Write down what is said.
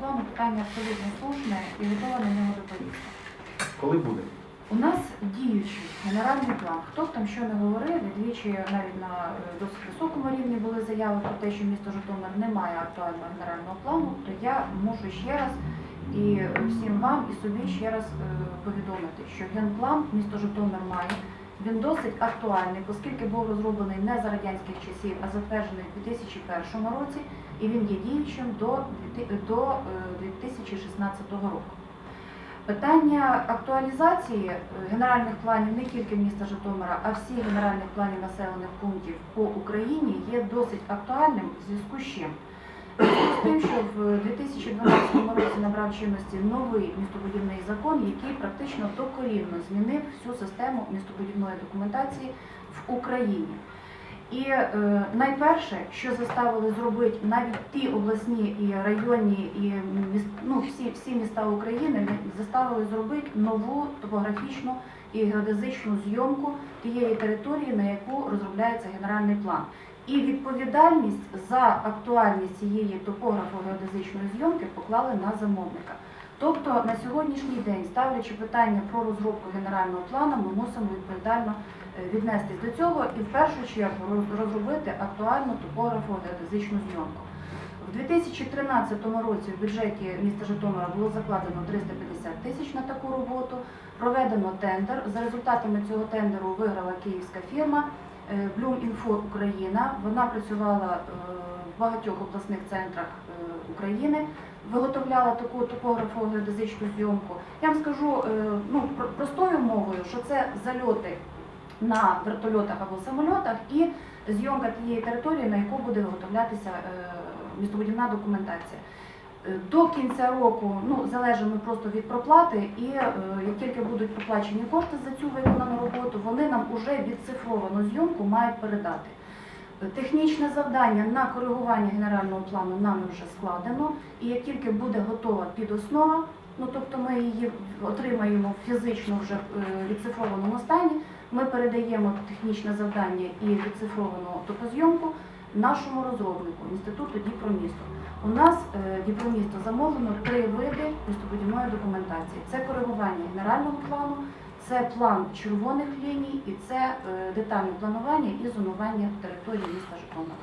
плану питання абсолютно слушне і готова на нього доповісти. Коли буде? У нас діючий генеральний план. Хто б там що не говорив, відвічі навіть на е, досить високому рівні були заяви про те, що місто Житомир не має актуального генерального плану, то я можу ще раз і всім вам, і собі ще раз е, повідомити, що генплан місто Житомир має. Він досить актуальний, оскільки був розроблений не за радянських часів, а затверджений у 2001 році, і він є діючим до, 2000 до е, 2016 року. Питання актуалізації е, генеральних планів не тільки міста Житомира, а всіх генеральних планів населених пунктів по Україні є досить актуальним в зв'язку з чим? З тим, що в 2012 році набрав чинності новий містобудівний закон, який практично докорінно змінив всю систему містобудівної документації в Україні. І е, найперше, що заставили зробити навіть ті обласні і районні, і міс- ну, всі, всі міста України заставили зробити нову топографічну і геодезичну зйомку тієї території, на яку розробляється генеральний план. І відповідальність за актуальність цієї топографо-геодезичної зйомки поклали на замовника. Тобто на сьогоднішній день, ставлячи питання про розробку генерального плану, ми мусимо відповідально е, віднестись до цього і в першу чергу розробити актуальну топографо-геодезичну зйомку. В 2013 році в бюджеті міста Житомира було закладено 350 тисяч на таку роботу. Проведено тендер. За результатами цього тендеру виграла київська фірма е, Bloom Info Україна. Вона працювала е, в багатьох обласних центрах е, України, виготовляла таку топографо-геодезичну зйомку. Я вам скажу е, ну, простою мовою, що це зальоти на вертольотах або самольотах і зйомка тієї території, на яку буде виготовлятися е, містобудівна документація. Е, До кінця року ну, залежимо просто від проплати, і е, як тільки будуть проплачені кошти за цю виконану вони нам уже відцифровану зйомку мають передати. Технічне завдання на коригування генерального плану нами вже складено, і як тільки буде готова підоснова, ну тобто ми її отримаємо фізично вже в е, відцифрованому стані, ми передаємо технічне завдання і відцифровану топозйомку нашому розробнику інституту Діпромісто. У нас е, Діпромісто замовлено три види містобудівної документації: це коригування генерального плану, це план червоних ліній і це е, детальне планування і зонування території міста Житомира.